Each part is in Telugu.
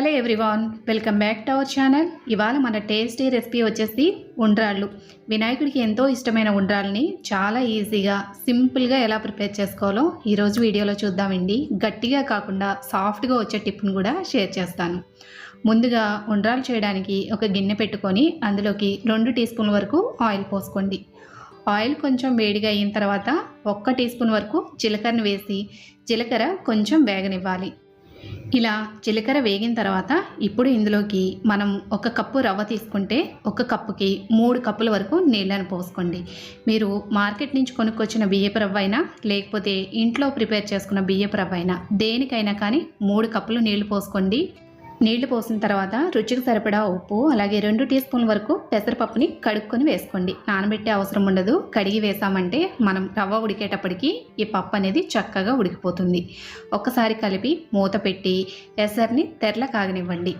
Hello everyone welcome back to our channel. ఇవాళ మన టేస్టీ రెసిపీ వచ్చేసి ఉండ్రాళ్ళు. వినాయకుడికి ఎంతో ఇష్టమైన ఉండ్రాళ్ళని చాలా ఈజీగా సింపుల్గా ఎలా ప్రిపేర్ చేసుకోవాలో ఈరోజు వీడియోలో చూద్దామండి. గట్టిగా కాకుండా సాఫ్ట్గా వచ్చే టిప్ని కూడా షేర్ చేస్తాను. ముందుగా ఉండ్రాలు చేయడానికి ఒక గిన్నె పెట్టుకొని అందులోకి రెండు టీ స్పూన్ల వరకు ఆయిల్ పోసుకోండి. ఆయిల్ కొంచెం వేడిగా అయిన తర్వాత ఒక్క టీ స్పూన్ వరకు జీలకర్రను వేసి జీలకర్ర కొంచెం వేగనివ్వాలి. ఇలా జీలకర్ర వేగిన తర్వాత ఇప్పుడు ఇందులోకి మనం ఒక కప్పు రవ్వ తీసుకుంటే ఒక కప్పుకి మూడు కప్పుల వరకు నీళ్ళను పోసుకోండి. మీరు మార్కెట్ నుంచి కొనుక్కొచ్చిన బియ్యపు రవ్వ అయినా లేకపోతే ఇంట్లో ప్రిపేర్ చేసుకున్న బియ్యపు రవ్వ అయినా దేనికైనా కానీ మూడు కప్పులు నీళ్ళు పోసుకోండి. నీళ్ళు పోసిన తర్వాత రుచికి సరిపడా ఉప్పు అలాగే రెండు టీ స్పూన్ల వరకు పెసరపప్పుని కడుక్కొని వేసుకోండి. నానబెట్టే అవసరం ఉండదు. కడిగి వేసామంటే మనం రవ్వ ఉడికేటప్పటికి ఈ పప్పు అనేది చక్కగా ఉడికిపోతుంది. ఒక్కసారి కలిపి మూత పెట్టి ఎసర్ని తెరల కాగనివ్వండి.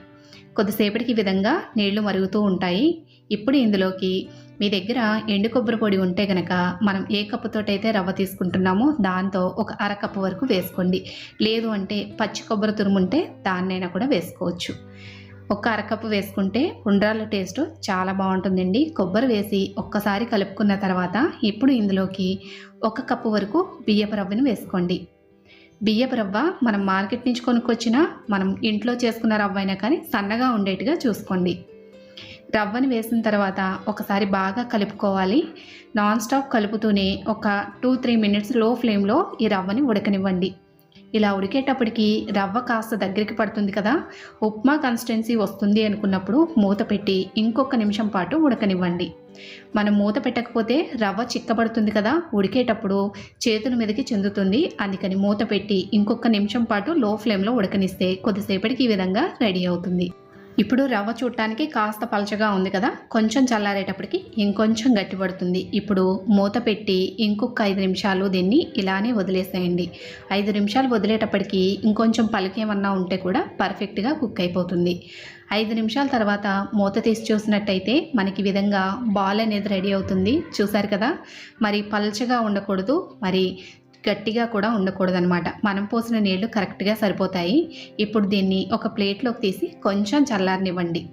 కొద్దిసేపటికి ఈ విధంగా నీళ్ళు మరుగుతూ ఉంటాయి. ఇప్పుడు ఇందులోకి మీ దగ్గర ఎండు కొబ్బరి పొడి ఉంటే కనుక మనం ఏ కప్పుతోటైతే రవ్వ తీసుకుంటున్నామో దాంతో ఒక అరకప్పు వరకు వేసుకోండి. లేదు అంటే పచ్చి కొబ్బరి తురుముంటే దాన్నైనా కూడా వేసుకోవచ్చు. ఒక అరకప్పు వేసుకుంటే ఉండ్రాల టేస్ట్ చాలా బాగుంటుందండి. కొబ్బరి వేసి ఒక్కసారి కలుపుకున్న తర్వాత ఇప్పుడు ఇందులోకి ఒక కప్పు వరకు బియ్యపు రవ్వను వేసుకోండి. బియ్యపు రవ్వ మనం మార్కెట్ నుంచి కొనుక్కొచ్చిన మనం ఇంట్లో చేసుకున్న రవ్వ అయినా కానీ సన్నగా ఉండేట్టుగా చూసుకోండి. రవ్వని వేసిన తర్వాత ఒకసారి బాగా కలుపుకోవాలి. నాన్ స్టాప్ కలుపుతూనే ఒక టూ త్రీ మినిట్స్లో ఫ్లేమ్లో ఈ రవ్వని ఉడకనివ్వండి. ఇలా ఉడికేటప్పటికి రవ్వ కాస్త దగ్గరికి పడుతుంది కదా? ఉప్మా కన్సిస్టెన్సీ వస్తుంది అనుకున్నప్పుడు మూత పెట్టి ఇంకొక నిమిషం పాటు ఉడకనివ్వండి. మనం మూత పెట్టకపోతే రవ్వ చిక్కబడుతుంది కదా ఉడికేటప్పుడు చేతుల మీదకి చెందుతుంది. అందుకని మూత పెట్టి ఇంకొక నిమిషం పాటు లో ఫ్లేమ్లో ఉడకనిస్తే కొద్దిసేపటికి ఈ విధంగా రెడీ అవుతుంది. ఇప్పుడు రవ్వ చూడటానికి కాస్త పలచగా ఉంది కదా కొంచెం చల్లారేటప్పటికి ఇంకొంచెం గట్టిపడుతుంది ఇప్పుడు మూత పెట్టి ఇంకొక ఐదు నిమిషాలు దీన్ని ఇలానే వదిలేసేయండి. ఐదు నిమిషాలు వదిలేటప్పటికి ఇంకొంచెం పలికేమన్నా ఉంటే కూడా పర్ఫెక్ట్గా కుక్ అయిపోతుంది. ఐదు నిమిషాల తర్వాత మూత తీసి చూసినట్టయితే మనకి విధంగా బాల్ అనేది రెడీ అవుతుంది. చూసారు కదా? మరి పల్చగా ఉండకూడదు మరి గట్టిగా కూడా ఉండకూడదనమాట మనం పోసిన నీళ్ళు కరెక్ట్గా సరిపోతాయి. ఇప్పుడు దీన్ని ఒక ప్లేట్లోకి తీసి కొంచెం చల్లారనివ్వండి.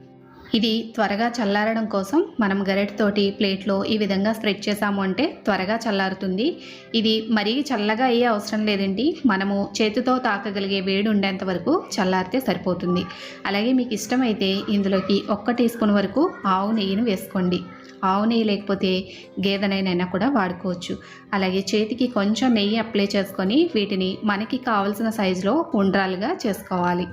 ఇది త్వరగా చల్లారడం కోసం మనం గరెటతోటి ప్లేట్లో ఈ విధంగా స్ప్రెడ్ చేసాము అంటే త్వరగా చల్లారుతుంది. ఇది మరీ చల్లగా అయ్యే అవసరం లేదండి. మనము చేతితో తాకగలిగే వేడి ఉండేంత వరకు చల్లారితే సరిపోతుంది. అలాగే మీకు ఇష్టమైతే ఇందులోకి ఒక్క టీ స్పూన్ వరకు ఆవు నెయ్యిని వేసుకోండి. ఆవు నెయ్యి లేకపోతే గేదెనైనా కూడా వాడుకోవచ్చు. అలాగే చేతికి కొంచెం నెయ్యి అప్లై చేసుకొని వీటిని మనకి కావలసిన సైజులో ఉండ్రాలుగా చేసుకోవాలి.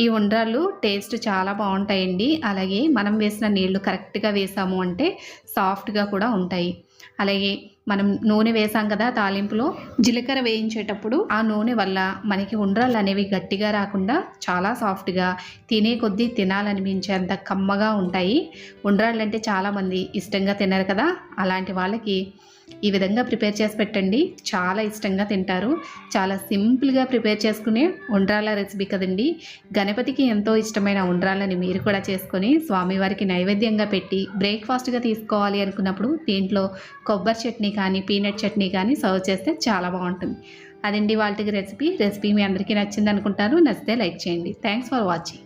ఈ ఉండ్రాలు టేస్ట్ చాలా బాగుంటాయండి. అలాగే మనం వేసిన నీళ్ళు కరెక్ట్గా వేసాము అంటే సాఫ్ట్గా కూడా ఉంటాయి. అలాగే మనం నూనె వేసాం కదా తాలింపులో జీలకర్ర వేయించేటప్పుడు ఆ నూనె వల్ల మనకి ఉండ్రాలు అనేవి గట్టిగా రాకుండా చాలా సాఫ్ట్గా తినే కొద్దీ తినాలనిపించేంత కమ్మగా ఉంటాయి. ఉండ్రాళ్ళు అంటే చాలామంది ఇష్టంగా తినరు కదా అలాంటి వాళ్ళకి ఈ విధంగా ప్రిపేర్ చేసి పెట్టండి. చాలా ఇష్టంగా తింటారు. చాలా సింపుల్గా ప్రిపేర్ చేసుకునే ఉండ్రాల రెసిపీ కదండి. గణపతికి ఎంతో ఇష్టమైన ఉండ్రాలని మీరు కూడా చేసుకొని స్వామివారికి నైవేద్యంగా పెట్టి బ్రేక్ఫాస్ట్గా తీసుకోవాలి అనుకున్నప్పుడు దీంట్లో కొబ్బరి చట్నీ కానీ పీనట్ చట్నీ కానీ సర్వ్ చేస్తే చాలా బాగుంటుంది. అదండి వాళ్ళకి రెసిపీ. రెసిపీ మీ అందరికీ నచ్చింది అనుకుంటాను. నచ్చితే లైక్ చేయండి. Thanks for watching